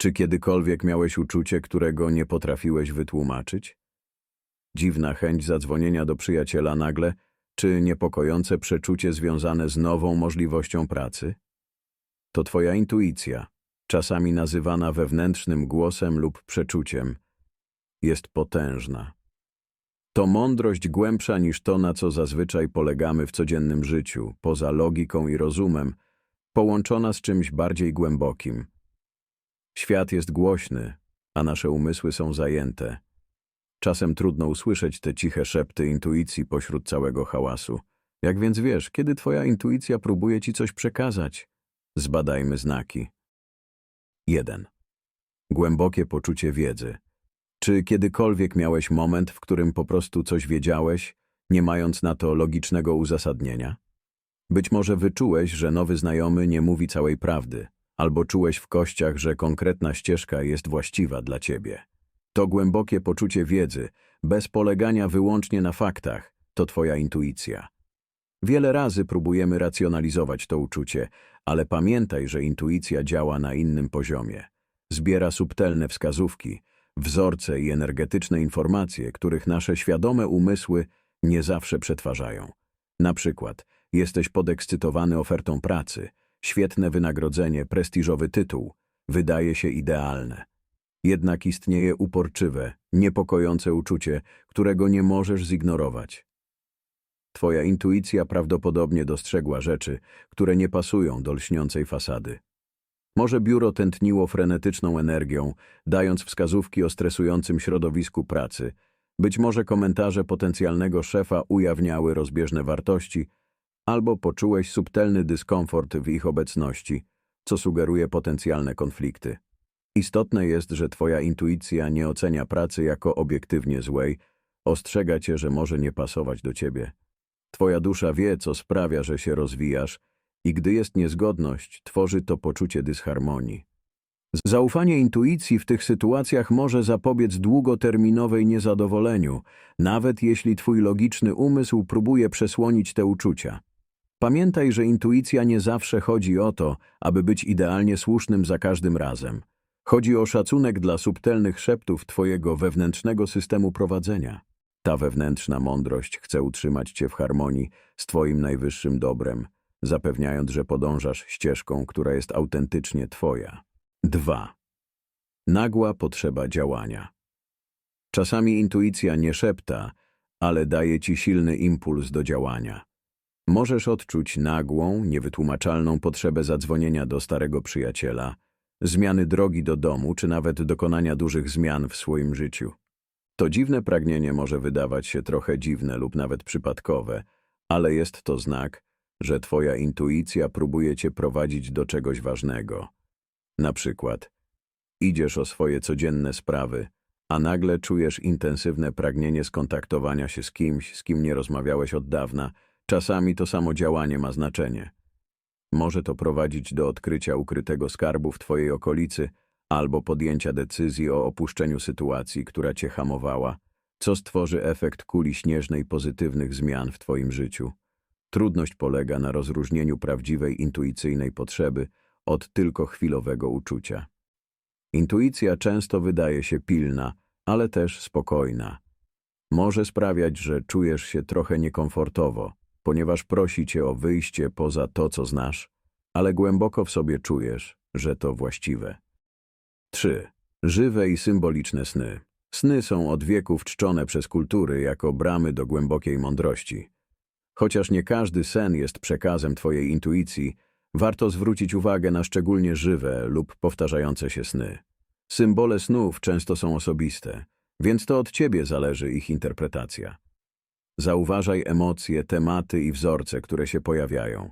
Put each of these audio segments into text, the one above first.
Czy kiedykolwiek miałeś uczucie, którego nie potrafiłeś wytłumaczyć? Dziwna chęć zadzwonienia do przyjaciela nagle, czy niepokojące przeczucie związane z nową możliwością pracy? To twoja intuicja, czasami nazywana wewnętrznym głosem lub przeczuciem, jest potężna. To mądrość głębsza niż to, na co zazwyczaj polegamy w codziennym życiu, poza logiką i rozumem, połączona z czymś bardziej głębokim. Świat jest głośny, a nasze umysły są zajęte. Czasem trudno usłyszeć te ciche szepty intuicji pośród całego hałasu. Jak więc wiesz, kiedy twoja intuicja próbuje ci coś przekazać? Zbadajmy znaki. 1. Głębokie poczucie wiedzy. Czy kiedykolwiek miałeś moment, w którym po prostu coś wiedziałeś, nie mając na to logicznego uzasadnienia? Być może wyczułeś, że nowy znajomy nie mówi całej prawdy, albo czułeś w kościach, że konkretna ścieżka jest właściwa dla ciebie. To głębokie poczucie wiedzy, bez polegania wyłącznie na faktach, to twoja intuicja. Wiele razy próbujemy racjonalizować to uczucie, ale pamiętaj, że intuicja działa na innym poziomie. Zbiera subtelne wskazówki, wzorce i energetyczne informacje, których nasze świadome umysły nie zawsze przetwarzają. Na przykład, jesteś podekscytowany ofertą pracy, świetne wynagrodzenie, prestiżowy tytuł, wydaje się idealne. Jednak istnieje uporczywe, niepokojące uczucie, którego nie możesz zignorować. Twoja intuicja prawdopodobnie dostrzegła rzeczy, które nie pasują do lśniącej fasady. Może biuro tętniło frenetyczną energią, dając wskazówki o stresującym środowisku pracy. Być może komentarze potencjalnego szefa ujawniały rozbieżne wartości, albo poczułeś subtelny dyskomfort w ich obecności, co sugeruje potencjalne konflikty. Istotne jest, że twoja intuicja nie ocenia pracy jako obiektywnie złej, ostrzega cię, że może nie pasować do ciebie. Twoja dusza wie, co sprawia, że się rozwijasz i gdy jest niezgodność, tworzy to poczucie dysharmonii. Zaufanie intuicji w tych sytuacjach może zapobiec długoterminowej niezadowoleniu, nawet jeśli twój logiczny umysł próbuje przesłonić te uczucia. Pamiętaj, że intuicja nie zawsze chodzi o to, aby być idealnie słusznym za każdym razem. Chodzi o szacunek dla subtelnych szeptów twojego wewnętrznego systemu prowadzenia. Ta wewnętrzna mądrość chce utrzymać cię w harmonii z twoim najwyższym dobrem, zapewniając, że podążasz ścieżką, która jest autentycznie twoja. 2. Nagła potrzeba działania. Czasami intuicja nie szepta, ale daje ci silny impuls do działania. Możesz odczuć nagłą, niewytłumaczalną potrzebę zadzwonienia do starego przyjaciela, zmiany drogi do domu, czy nawet dokonania dużych zmian w swoim życiu. To dziwne pragnienie może wydawać się trochę dziwne lub nawet przypadkowe, ale jest to znak, że twoja intuicja próbuje cię prowadzić do czegoś ważnego. Na przykład, idziesz o swoje codzienne sprawy, a nagle czujesz intensywne pragnienie skontaktowania się z kimś, z kim nie rozmawiałeś od dawna. Czasami to samo działanie ma znaczenie. Może to prowadzić do odkrycia ukrytego skarbu w twojej okolicy albo podjęcia decyzji o opuszczeniu sytuacji, która cię hamowała, co stworzy efekt kuli śnieżnej pozytywnych zmian w twoim życiu. Trudność polega na rozróżnieniu prawdziwej intuicyjnej potrzeby od tylko chwilowego uczucia. Intuicja często wydaje się pilna, ale też spokojna. Może sprawiać, że czujesz się trochę niekomfortowo, ponieważ prosi cię o wyjście poza to, co znasz, ale głęboko w sobie czujesz, że to właściwe. 3. Żywe i symboliczne sny. Sny są od wieków czczone przez kultury jako bramy do głębokiej mądrości. Chociaż nie każdy sen jest przekazem twojej intuicji, warto zwrócić uwagę na szczególnie żywe lub powtarzające się sny. Symbole snów często są osobiste, więc to od ciebie zależy ich interpretacja. Zauważaj emocje, tematy i wzorce, które się pojawiają.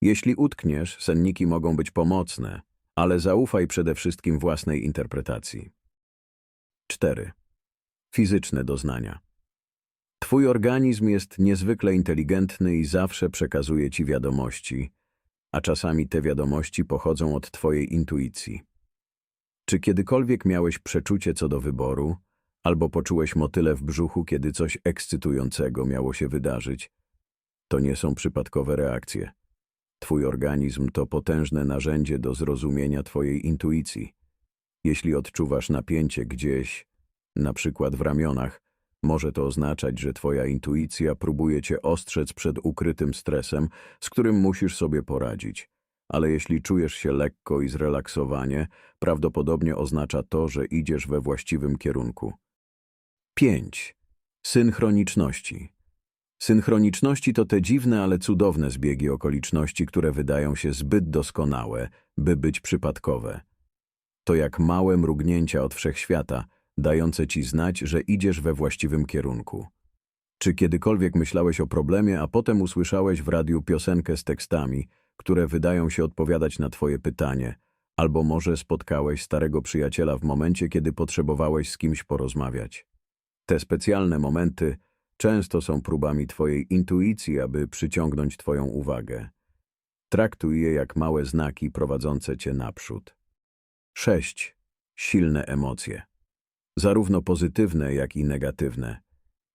Jeśli utkniesz, senniki mogą być pomocne, ale zaufaj przede wszystkim własnej interpretacji. 4. Fizyczne doznania. Twój organizm jest niezwykle inteligentny i zawsze przekazuje ci wiadomości, a czasami te wiadomości pochodzą od twojej intuicji. Czy kiedykolwiek miałeś przeczucie co do wyboru, albo poczułeś motyle w brzuchu, kiedy coś ekscytującego miało się wydarzyć? To nie są przypadkowe reakcje. Twój organizm to potężne narzędzie do zrozumienia twojej intuicji. Jeśli odczuwasz napięcie gdzieś, na przykład w ramionach, może to oznaczać, że twoja intuicja próbuje cię ostrzec przed ukrytym stresem, z którym musisz sobie poradzić. Ale jeśli czujesz się lekko i zrelaksowanie, prawdopodobnie oznacza to, że idziesz we właściwym kierunku. 5. Synchroniczności. Synchroniczności to te dziwne, ale cudowne zbiegi okoliczności, które wydają się zbyt doskonałe, by być przypadkowe. To jak małe mrugnięcia od wszechświata, dające ci znać, że idziesz we właściwym kierunku. Czy kiedykolwiek myślałeś o problemie, a potem usłyszałeś w radiu piosenkę z tekstami, które wydają się odpowiadać na twoje pytanie, albo może spotkałeś starego przyjaciela w momencie, kiedy potrzebowałeś z kimś porozmawiać? Te specjalne momenty często są próbami twojej intuicji, aby przyciągnąć twoją uwagę. Traktuj je jak małe znaki prowadzące cię naprzód. 6. Silne emocje. Zarówno pozytywne, jak i negatywne.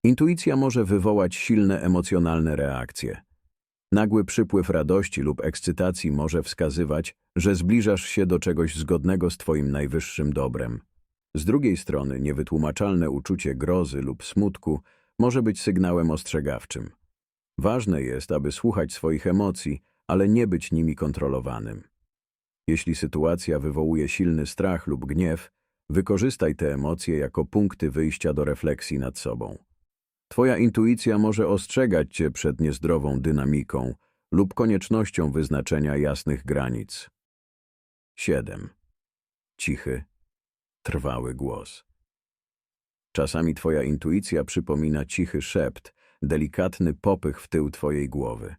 Intuicja może wywołać silne emocjonalne reakcje. Nagły przypływ radości lub ekscytacji może wskazywać, że zbliżasz się do czegoś zgodnego z twoim najwyższym dobrem. Z drugiej strony niewytłumaczalne uczucie grozy lub smutku może być sygnałem ostrzegawczym. Ważne jest, aby słuchać swoich emocji, ale nie być nimi kontrolowanym. Jeśli sytuacja wywołuje silny strach lub gniew, wykorzystaj te emocje jako punkty wyjścia do refleksji nad sobą. Twoja intuicja może ostrzegać cię przed niezdrową dynamiką lub koniecznością wyznaczenia jasnych granic. 7. Cichy, trwały głos. Czasami twoja intuicja przypomina cichy szept, delikatny popych w tył twojej głowy.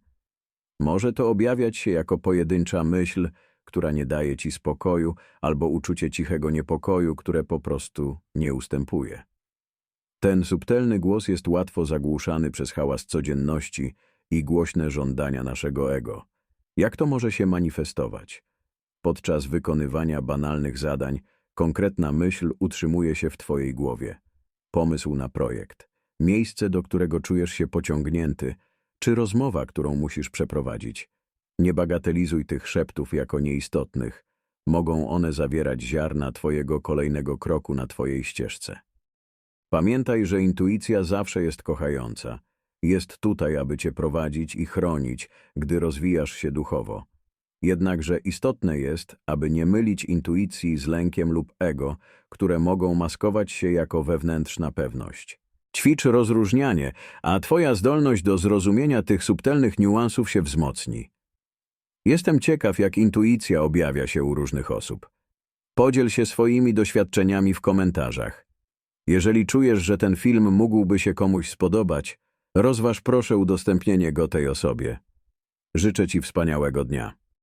Może to objawiać się jako pojedyncza myśl, która nie daje ci spokoju, albo uczucie cichego niepokoju, które po prostu nie ustępuje. Ten subtelny głos jest łatwo zagłuszany przez hałas codzienności i głośne żądania naszego ego. Jak to może się manifestować? Podczas wykonywania banalnych zadań konkretna myśl utrzymuje się w twojej głowie. Pomysł na projekt, miejsce, do którego czujesz się pociągnięty, czy rozmowa, którą musisz przeprowadzić. Nie bagatelizuj tych szeptów jako nieistotnych. Mogą one zawierać ziarna twojego kolejnego kroku na twojej ścieżce. Pamiętaj, że intuicja zawsze jest kochająca. Jest tutaj, aby cię prowadzić i chronić, gdy rozwijasz się duchowo. Jednakże istotne jest, aby nie mylić intuicji z lękiem lub ego, które mogą maskować się jako wewnętrzna pewność. Ćwicz rozróżnianie, a twoja zdolność do zrozumienia tych subtelnych niuansów się wzmocni. Jestem ciekaw, jak intuicja objawia się u różnych osób. Podziel się swoimi doświadczeniami w komentarzach. Jeżeli czujesz, że ten film mógłby się komuś spodobać, rozważ proszę udostępnienie go tej osobie. Życzę Ci wspaniałego dnia.